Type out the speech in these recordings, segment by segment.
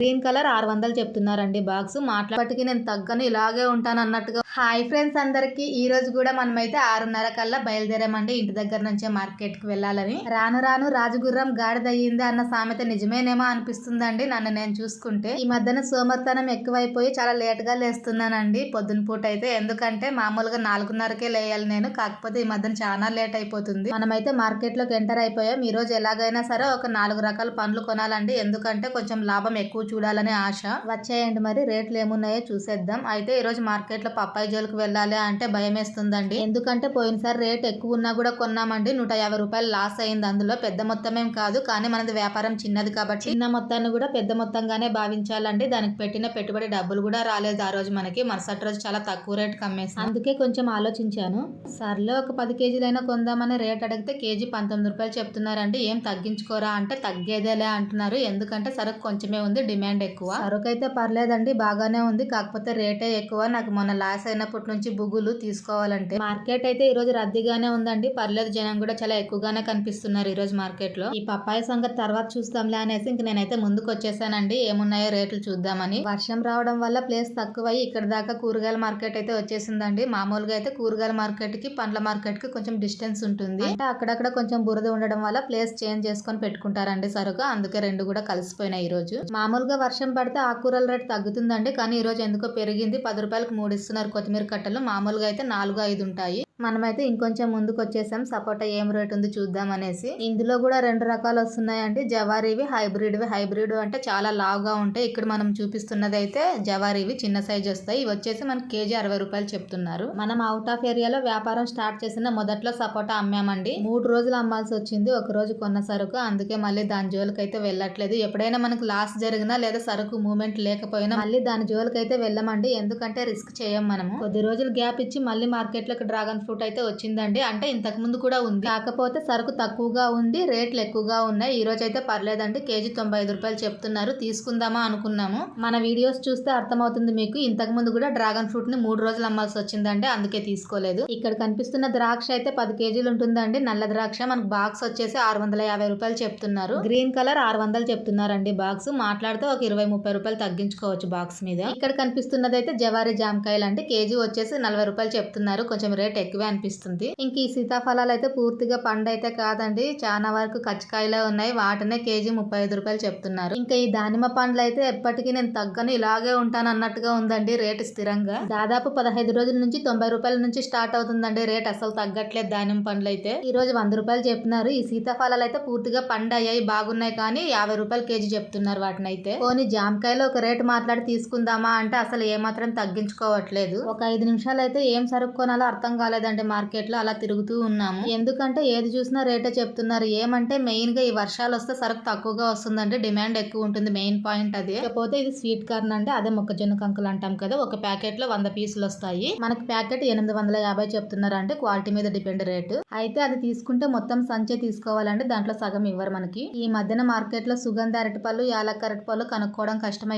Green colour ఆరు వందలు చెప్తున్నారండి బాక్స్. మాట్లాడికి నేను తగ్గను ఇలాగే ఉంటాను అన్నట్టుగా. హాయ్ ఫ్రెండ్స్ అందరికి. ఈ రోజు కూడా మనమైతే ఆరున్నర కల్లా బయలుదేరామండి. ఇంటి దగ్గర నుంచే మార్కెట్కి వెళ్ళాలని. రాను రాను రాజగుర్రం గాడిదయ్యింది అన్న సామెత నిజమేనేమో అనిపిస్తుందండి నన్ను నేను చూసుకుంటే. ఈ మధ్యన సోమర్తనం ఎక్కువైపోయి చాలా లేట్గా లేస్తున్నానండి. పొద్దున పూట అయితే ఎందుకంటే మామూలుగా నాలుగున్నరకే లేయాలి నేను. కాకపోతే ఈ మధ్యన చాలా లేట్ అయిపోతుంది మనమైతే మార్కెట్లోకి ఎంటర్ అయిపోయాం. ఈ రోజు ఎలాగైనా సరే ఒక నాలుగు రకాల పండ్లు కొనాలండి. ఎందుకంటే కొంచెం లాభం ఎక్కువ చూడాలనే ఆశ. వచ్చేయండి మరి రేట్లు ఏమున్నాయో చూసేద్దాం. అయితే ఈ రోజు మార్కెట్లో పప్పాయి జోలికి వెళ్ళాలి అంటే భయం వేస్తుందండి ఎందుకంటే పోయినసారి రేట్ ఎక్కువ ఉన్నా కూడా కొన్నామండి. నూట యాభై రూపాయలు లాస్ అయింది అందులో. పెద్ద మొత్తం ఏం కాదు కానీ మనది వ్యాపారం చిన్నది కాబట్టి. చిన్న మొత్తాన్ని కూడా పెద్ద మొత్తంగానే భావించాలండి. దానికి పెట్టిన పెట్టుబడి డబ్బులు కూడా రాలేదు ఆ రోజు మనకి. మరుసటి రోజు చాలా తక్కువ రేట్ కమ్మేసి. అందుకే కొంచెం ఆలోచించాను. సర్లే ఒక పది కేజీలైనా కొందామని రేట్ అడిగితే కేజీ పంతొమ్మిది రూపాయలు చెప్తున్నారండి. ఏం తగ్గించుకోరా అంటే తగ్గేదేలే అంటున్నారు. ఎందుకంటే సరుకు కొంచెమే ఉంది డిమాండ్ ఎక్కువ? సరుకు అయితే పర్లేదండి బాగానే ఉంది. కాకపోతే రేటే ఎక్కువ. నాకు మొన్న లాస్ అయినప్పటి నుంచి బుగులు తీసుకోవాలంటే మార్కెట్ అయితే ఈ రోజు రద్దీగానే ఉందండి. పర్లేదు జనం కూడా చాలా ఎక్కువగానే కనిపిస్తున్నారు ఈ రోజు మార్కెట్లో ఈ పప్పాయి సంగతి తర్వాత చూస్తాంలే అనేసి ఇంక నేనైతే ముందుకు వచ్చేసానండి ఏమున్నాయో రేట్లు చూద్దామని. వర్షం రావడం వల్ల ప్లేస్ తక్కువయ్యి ఇక్కడ దాకా కూరగాయల మార్కెట్ అయితే వచ్చేసిందండి. మామూలుగా అయితే కూరగాయల మార్కెట్కి పండ్ల మార్కెట్కి కొంచెం డిస్టెన్స్ ఉంటుంది. అంటే అక్కడక్కడ కొంచెం బురద ఉండడం వల్ల ప్లేస్ చేంజ్ చేసుకొని పెట్టుకుంటారండి సరుకు. అందుకే రెండు కూడా కలిసిపోయినాయి ఈ రోజు. మామూలు మామూలుగా వర్షం పడితే ఆకుకూరల రేట్ తగ్గుతుందండి. కానీ ఈ రోజు ఎందుకో పెరిగింది. పది రూపాయలకు మూడు ఇస్తున్నారు కొత్తిమీర కట్టలు. మామూలుగా అయితే నాలుగు ఐదు ఉంటాయి. మనమైతే ఇంకొంచెం ముందుకు వచ్చేసాం సపోటా ఏం రేట్ ఉంది చూద్దాం అనేసి. ఇందులో కూడా రెండు రకాలు వస్తున్నాయండి జవారీవి హైబ్రిడ్వి. హైబ్రిడ్ అంటే చాలా లావుగా ఉంటాయి. ఇక్కడ మనం చూపిస్తున్నది అయితే జవారీవి చిన్న సైజ్ వస్తాయి. ఇవి వచ్చేసి మనకి కేజీ అరవై రూపాయలు చెప్తున్నారు. మనం అవుట్ ఆఫ్ ఏరియాలో వ్యాపారం స్టార్ట్ చేసిన మొదట్లో సపోటా అమ్మామండి. మూడు రోజులు అమ్మాల్సి వచ్చింది ఒక రోజు కొన్న సరుకు. అందుకే మళ్ళీ దాని జోలికి అయితే వెళ్ళట్లేదు. ఎప్పుడైనా మనకు లాస్ జరిగినా లేదా సరుకు మూమెంట్ లేకపోయినా మళ్ళీ దాని జోలికి అయితే వెళ్ళమండి. ఎందుకంటే రిస్క్ చేయం మనము. కొద్ది రోజులు గ్యాప్ ఇచ్చి మళ్ళీ మార్కెట్లోకి డ్రాగన్ ఫ్రూట్ అయితే వచ్చిందండి. అంటే ఇంతకు ముందు కూడా ఉంది. కాకపోతే సరుకు తక్కువగా ఉంది రేట్లు ఎక్కువగా ఉన్నాయి. ఈ రోజు అయితే పర్లేదండి. కేజీ తొంభై ఐదు రూపాయలు చెప్తున్నారు. తీసుకుందామా అనుకున్నాము. మన వీడియోస్ చూస్తే అర్థమవుతుంది మీకు. ఇంతకు ముందు కూడా డ్రాగన్ ఫ్రూట్ని మూడు రోజులు అమ్మాల్సి వచ్చిందండి. అందుకే తీసుకోలేదు. ఇక్కడ కనిపిస్తున్న ద్రాక్ష అయితే పది కేజీలు ఉంటుందండి. నల్ల ద్రాక్ష మనకు బాక్స్ వచ్చేసి ఆరు వందల యాభై రూపాయలు చెప్తున్నారు. గ్రీన్ కలర్ ఆరు వందలు చెప్తున్నారండి బాక్స్ మాట్లాడితే ఒక ఇరవై ముప్పై రూపాయలు తగ్గించుకోవచ్చు బాక్స్ మీద. ఇక్కడ కనిపిస్తున్నది అయితే జవారి జామకాయలు అంటే కేజీ వచ్చేసి నలభై రూపాయలు చెప్తున్నారు. కొంచెం రేట్ ఎక్కువ అనిపిస్తుంది. ఇంక ఈ సీతాఫలాలు అయితే పూర్తిగా పండు అయితే కాదండి. చాలా వరకు కచ్చికాయలే ఉన్నాయి. వాటినే కేజీ ముప్పై ఐదు రూపాయలు చెప్తున్నారు. ఇంకా ఈ దానిమ్మ పండ్లు అయితే ఎప్పటికీ నేను తగ్గను. ఇలాగే ఉంటాను అన్నట్టుగా ఉందండి రేట్ స్థిరంగా. దాదాపు పదహైదు రోజుల నుంచి తొంభై రూపాయల నుంచి స్టార్ట్ అవుతుందండి రేట్. అసలు తగ్గట్లేదు దానిమ్మ పండ్లు అయితే. ఈ రోజు వంద రూపాయలు చెప్తున్నారు. ఈ సీతాఫలాలు అయితే పూర్తిగా పండు అయ్యాయి. బాగున్నాయి కానీ యాభై రూపాయలు కేజీ చెప్తున్నారు వాటిని అయితే పోనీ జామకాయలు ఒక రేటు మాట్లాడి తీసుకుందామా అంటే అసలు ఏమాత్రం తగ్గించుకోవట్లేదు. ఒక ఐదు నిమిషాలు అయితే ఏం సరుక్కోనాలో అర్థం కాలేదండి. మార్కెట్లో అలా తిరుగుతూ ఉన్నాము. ఎందుకంటే ఏది చూసినా రేటే చెప్తున్నారు. ఏమంటే మెయిన్గా ఈ వర్షాలు వస్తే సరుకు తక్కువగా వస్తుందంటే డిమాండ్ ఎక్కువ ఉంటుంది మెయిన్ పాయింట్ అది. కాకపోతే ఇది స్వీట్ కార్న్ అంటే అదే మొక్కజొన్న కంకులు అంటాం కదా ఒక ప్యాకెట్లో వంద పీసులు వస్తాయి మనకి ప్యాకెట్ ఎనిమిది వందల యాభై చెప్తున్నారు అంటే క్వాలిటీ మీద డిపెండ్ రేటు. అయితే అది తీసుకుంటే మొత్తం సంచే తీసుకోవాలంటే దాంట్లో సగం ఇవ్వరు మనకి. ఈ మధ్యన మార్కెట్లో సుగంధ అరటిపళ్ళు యాలక్క అరటిపళ్ళు కనుక్కోవడం కష్టం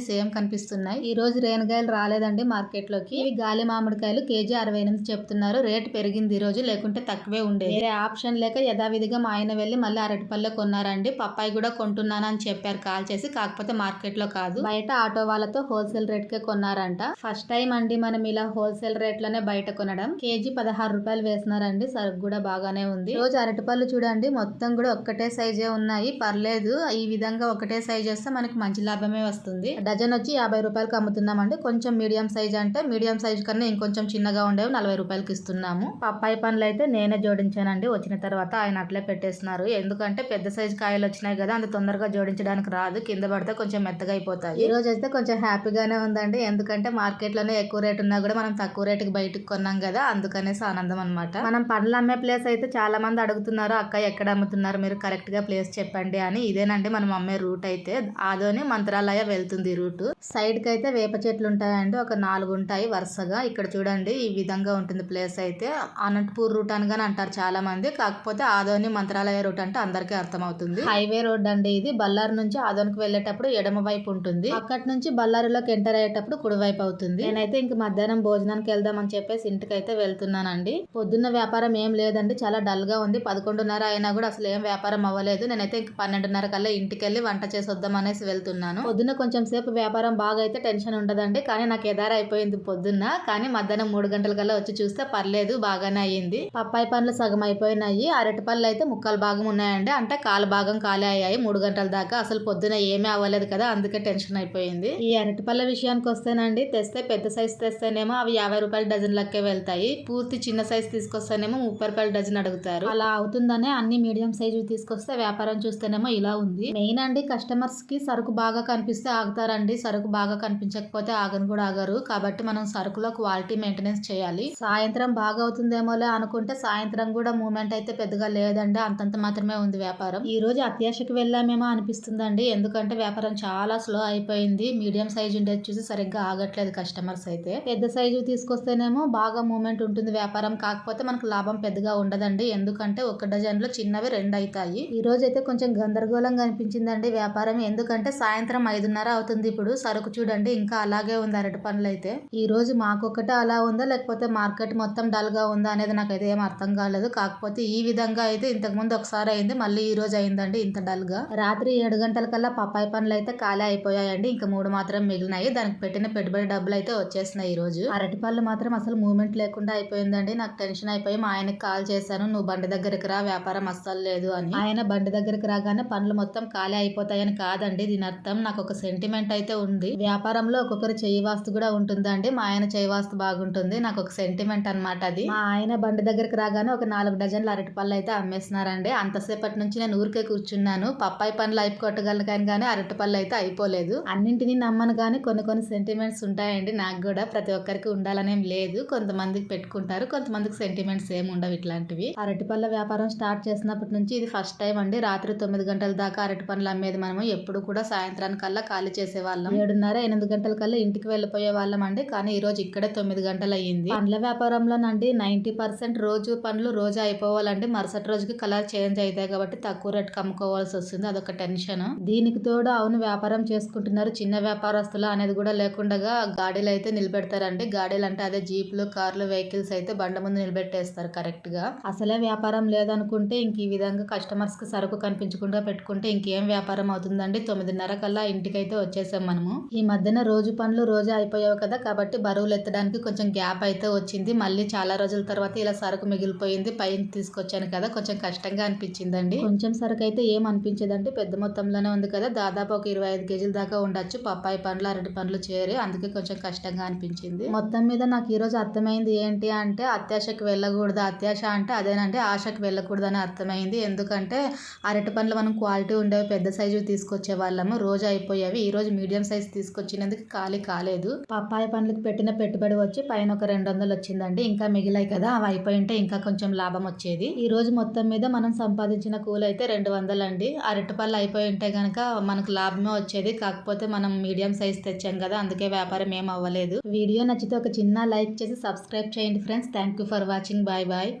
సేమ్ కనిపిస్తున్నాయి. ఈ రోజు రేణుగాయలు రాలేదండి మార్కెట్లోకి ఇవి గాలి మామిడికాయలు కేజీ అరవై ఎనిమిది చెప్తున్నారు. రేట్ పెరిగింది ఈ రోజు లేకుంటే తక్కువే ఉండేది. వేరే ఆప్షన్ లేక యథావిధిగా మా ఆయన వెళ్ళి మళ్ళీ అరటిపల్లె కొన్నారండి. పప్పాయి కూడా కొంటున్నాను అని చెప్పారు. కాల్ చేసి కాకపోతే మార్కెట్లో కాదు. బయట ఆటో వాళ్ళతో హోల్సేల్ రేట్ కే కొన్నారంట. ఫస్ట్ టైం అండి మనం ఇలా హోల్సేల్ రేట్లోనే బయట కొనడం. కేజీ పదహారు రూపాయలు వేసినారండి సరుకు కూడా బాగానే ఉంది. రోజు అరటిపళ్ళు చూడండి. మొత్తం కూడా ఒక్కటే సైజే ఉన్నాయి. పర్లేదు ఈ విధంగా ఒకటే సైజ్ వస్తే మనకి మంచి లాభమే వస్తుంది. డజన్ వచ్చి యాభై రూపాయలకు అమ్ముతున్నామండి. కొంచెం మీడియం సైజ్ అంటే మీడియం సైజ్ కన్నా ఇంకొంచెం చిన్నగా ఉండేవి నలభై రూపాయలు రూపాయలకి ఇస్తున్నాము పప్పాయి పండ్లు అయితే నేనే జోడించానండి. వచ్చిన తర్వాత ఆయన అట్లే పెట్టేస్తున్నారు. ఎందుకంటే పెద్ద సైజు కాయలు వచ్చినాయి కదా అంత తొందరగా జోడించడానికి రాదు. కింద పడితే కొంచెం మెత్తగా అయిపోతాయి. ఈ రోజు అయితే కొంచెం హ్యాపీగానే ఉందండి. ఎందుకంటే మార్కెట్లోనే ఎక్కువ రేట్ ఉన్నా కూడా మనం తక్కువ రేటుకి బయటకు కొన్నాం కదా అందుకనేసి ఆనందం అనమాట మనం పండ్లు అమ్మే ప్లేస్ అయితే చాలా మంది అడుగుతున్నారు అక్క ఎక్కడ అమ్ముతున్నారు? మీరు కరెక్ట్గా ప్లేస్ చెప్పండి అని. ఇదేనండి మనం అమ్మే రూట్ అయితే. ఆదోని మంత్రాలయ వెళ్తుంది ఈ రూట్. సైడ్కి అయితే వేప చెట్లు ఉంటాయండి. ఒక నాలుగు ఉంటాయి వరుసగా. ఇక్కడ చూడండి ఈ విధంగా ఉంటుంది ప్లేస్ అయితే అనంతపూర్ రూట్ అని కానీ అంటారు చాలా మంది కాకపోతే ఆదోని మంత్రాలయ రూట్ అంటే అందరికీ అర్థమవుతుంది. హైవే రోడ్ అండి ఇది. బళ్ళారి నుంచి ఆదోనికి వెళ్ళేటప్పుడు ఎడమ వైపు ఉంటుంది. అక్కడి నుంచి బళ్ళారిలోకి ఎంటర్ అయ్యేటప్పుడు కుడివైపు అవుతుంది. నేనైతే ఇంక మధ్యాహ్నం భోజనానికి వెళ్దామని చెప్పేసి ఇంటికి అయితే వెళ్తున్నానండి. పొద్దున్న వ్యాపారం ఏం లేదండి. చాలా డల్గా ఉంది. పదకొండున్నర అయినా కూడా అసలు ఏం వ్యాపారం అవ్వలేదు. నేనైతే ఇంక పన్నెండున్నర కల్లా ఇంటికి వెళ్ళి వంట చేసి వద్దాం అనేసి వెళ్తున్నాను. పొద్దున్న కొంచెం సేపు వ్యాపారం బాగా అయితే టెన్షన్ ఉండదండి. కానీ నాకు ఎదారైపోయింది పొద్దున్న. కానీ మధ్యాహ్నం మూడు గంటల కల్లా వచ్చి చూస్తే పర్లేదు బాగానే అయ్యింది. పప్పాయి పండ్లు సగం అయిపోయినాయి. అరటి పళ్ళు అయితే ముక్కలు భాగం ఉన్నాయండి. అంటే కాలు భాగం ఖాళీ అయ్యాయి. మూడు గంటల దాకా అసలు పొద్దున ఏమీ అవ్వలేదు కదా అందుకే టెన్షన్ అయిపోయింది. ఈ అరటి పళ్ళ విషయానికి వస్తేనండి తెస్తే పెద్ద సైజు తెస్తేనేమో అవి యాభై రూపాయల డజన్ లెక్కే వెళ్తాయి. పూర్తి చిన్న సైజు తీసుకొస్తేనేమో ముప్పై రూపాయల డజన్ అడుగుతారు. అలా అవుతుందనే అన్ని మీడియం సైజు తీసుకొస్తే వ్యాపారం చూస్తేనేమో ఇలా ఉంది. మెయిన్ అండి కస్టమర్స్కి సరుకు బాగా కనిపిస్తే ఆగుతారండి. సరుకు బాగా కనిపించకపోతే ఆగను కూడా ఆగరు. కాబట్టి మనం సరుకులో క్వాలిటీ మెయింటెనెన్స్ చేయాలి. సాయంత్రం బాగా అవుతుందేమోలే అనుకుంటే సాయంత్రం కూడా మూమెంట్ అయితే పెద్దగా లేదండి. అంతంత మాత్రమే ఉంది వ్యాపారం. ఈ రోజు అత్యాశకి వెళ్ళామేమో అనిపిస్తుందండి. ఎందుకంటే వ్యాపారం చాలా స్లో అయిపోయింది. మీడియం సైజు ఉండేది చూసి సరిగ్గా ఆగట్లేదు కస్టమర్స్ అయితే. పెద్ద సైజు తీసుకొస్తేనేమో బాగా మూమెంట్ ఉంటుంది వ్యాపారం. కాకపోతే మనకు లాభం పెద్దగా ఉండదండి. ఎందుకంటే ఒక డజన్లో చిన్నవి రెండు అవుతాయి ఈ రోజు అయితే కొంచెం గందరగోళంగా అనిపించిందండి వ్యాపారం. ఎందుకంటే సాయంత్రం ఐదున్నర అవుతుంది ఇప్పుడు. సరుకు చూడండి ఇంకా అలాగే ఉంది అరటి పండ్లు అయితే ఈ రోజు మాకొక్కటే అలా ఉందా? లేకపోతే మార్కెట్ మొత్తం డల్గా ఉందా అనేది నాకైతే ఏం అర్థం కాలేదు. కాకపోతే ఈ విధంగా అయితే ఇంతకు ముందు ఒకసారి అయింది మళ్ళీ ఈ రోజు అయిందండి ఇంత డల్గా రాత్రి ఏడు గంటల కల్లా పప్పాయి పండ్లు అయితే ఖాళీ అయిపోయాయండి. ఇంకా మూడు మాత్రం మిగిలినాయి. దానికి పెట్టిన పెట్టుబడి డబ్బులు అయితే వచ్చేసినాయి ఈ రోజు. అరటి పళ్ళు మాత్రం అసలు మూమెంట్ లేకుండా అయిపోయిందండి. నాకు టెన్షన్ అయిపోయి మా ఆయనకి కాల్ చేశాను నువ్వు బండి దగ్గరికి రా వ్యాపారం అస్సలు లేదు అని. ఆయన బండి దగ్గరికి రాగానే పండ్లు మొత్తం ఖాళీ అయిపోతాయని కాదండి దీని అర్థం నాకు ఒక సెంటిమెంట్ అయితే ఉంది. వ్యాపారంలో ఒక్కొక్కరు చెయ్యి వాస్తు కూడా ఉంటుందండి. మా ఆయన చెయ్యి వాస్తు బాగుంటుంది. నాకు ఒక సెంటిమెంట్ అన్నమాట అది. మా ఆయన బండి దగ్గరికి రాగానే ఒక నాలుగు డజన్ల అరటి పళ్ళు అయితే అమ్మేస్తున్నారండి. అంతసేపటి నుంచి నేను ఊరికే కూర్చున్నాను. పప్పాయి పండ్లు అయిపోగొట్టగలను కానీ కానీ అరటి పళ్ళు అయితే అయిపోలేదు. అన్నింటినీ నమ్మను కానీ కొన్ని కొన్ని సెంటిమెంట్స్ ఉంటాయండి నాకు కూడా. ప్రతి ఒక్కరికి ఉండాలనేం లేదు. కొంతమందికి పెట్టుకుంటారు కొంతమందికి సెంటిమెంట్స్ ఏమి ఉండవు ఇట్లాంటివి. అరటి పళ్ళ వ్యాపారం స్టార్ట్ చేసినప్పటి నుంచి ఇది ఫస్ట్ టైం అండి. రాత్రి తొమ్మిది గంటల దాకా అరటి పండ్లు అమ్మేది మనము. ఎప్పుడు కూడా సాయంత్రానికల్లా ఖాళీ చేసేవాళ్ళం. ఏడున్నర ఎనిమిది గంటల కల్లా ఇంటికి వెళ్ళిపోయే వాళ్ళం అండి. కానీ ఈ రోజు ఇక్కడే తొమ్మిది గంటలు అయ్యింది పండ్ల కాలంలోనండి నైంటీ పర్సెంట్ రోజు పనులు రోజు అయిపోవాలండి. మరుసటి రోజుకి కలర్ చేంజ్ అవుతాయి కాబట్టి తక్కువ రేటుకి అమ్ముకోవాల్సి వస్తుంది. అదొక టెన్షన్. దీనికి తోడు అవును వ్యాపారం చేసుకుంటున్నారు. చిన్న వ్యాపారస్తులు అనేది కూడా లేకుండా గాడీలు అయితే నిలబెడతారండి. గాడీలు అంటే అదే జీపులు కార్లు వెహికల్స్ అయితే బండ ముందు నిలబెట్టేస్తారు కరెక్ట్గా అసలే వ్యాపారం లేదనుకుంటే ఇంక ఈ విధంగా కస్టమర్స్కి సరుకు కనిపించకుండా పెట్టుకుంటే ఇంకేం వ్యాపారం అవుతుందండి. తొమ్మిదిన్నర కల్లా ఇంటికైతే వచ్చేసాం మనము. ఈ మధ్యన రోజు పనులు రోజు అయిపోయావు కదా కాబట్టి బరువులు ఎత్తడానికి కొంచెం గ్యాప్ అయితే వచ్చింది. మళ్ళీ చాలా రోజుల తర్వాత ఇలా సరుకు మిగిలిపోయింది పైన తీసుకొచ్చాను కదా కొంచెం కష్టంగా అనిపించిందండి. కొంచెం సరుకు అయితే ఏం అనిపించదండి పెద్ద మొత్తంలోనే ఉంది కదా దాదాపు ఒక ఇరవై ఐదు కేజీల దాకా ఉండొచ్చు. పప్పాయి పండ్లు అరటి పండ్లు చేరి అందుకే కొంచెం కష్టంగా అనిపించింది. మొత్తం మీద నాకు ఈ రోజు అర్థమైంది ఏంటి అంటే అత్యాశకి వెళ్ళకూడదు. అత్యాశ అంటే అదేనంటే ఆశకి వెళ్ళకూడదు అని అర్థమైంది. ఎందుకంటే అరటి పండ్లు మనం క్వాలిటీ ఉండేవి పెద్ద సైజు తీసుకొచ్చే వాళ్ళము. రోజు అయిపోయేవి. ఈ రోజు మీడియం సైజ్ తీసుకొచ్చినందుకు ఖాళీ కాలేదు. పప్పాయి పండ్లకు పెట్టిన పెట్టుబడి వచ్చి పైన ఒక రెండు వందలు వచ్చిందండి. ఇంకా మిగిలాయి కదా అవి అయిపోయి ఉంటే ఇంకా కొంచెం లాభం వచ్చేది. ఈ రోజు మొత్తం మీద మనం సంపాదించిన కూలి అయితే రెండు వందలండి. అరటిపళ్ళు అయిపోయి ఉంటే కనుక మనకు లాభమే వచ్చేది. కాకపోతే మనం మీడియం సైజ్ తెచ్చాం కదా అందుకే వ్యాపారం ఏం అవ్వలేదు. వీడియో నచ్చితే ఒక చిన్న లైక్ చేసి సబ్స్క్రైబ్ చేయండి friends. Thank you for watching. Bye bye.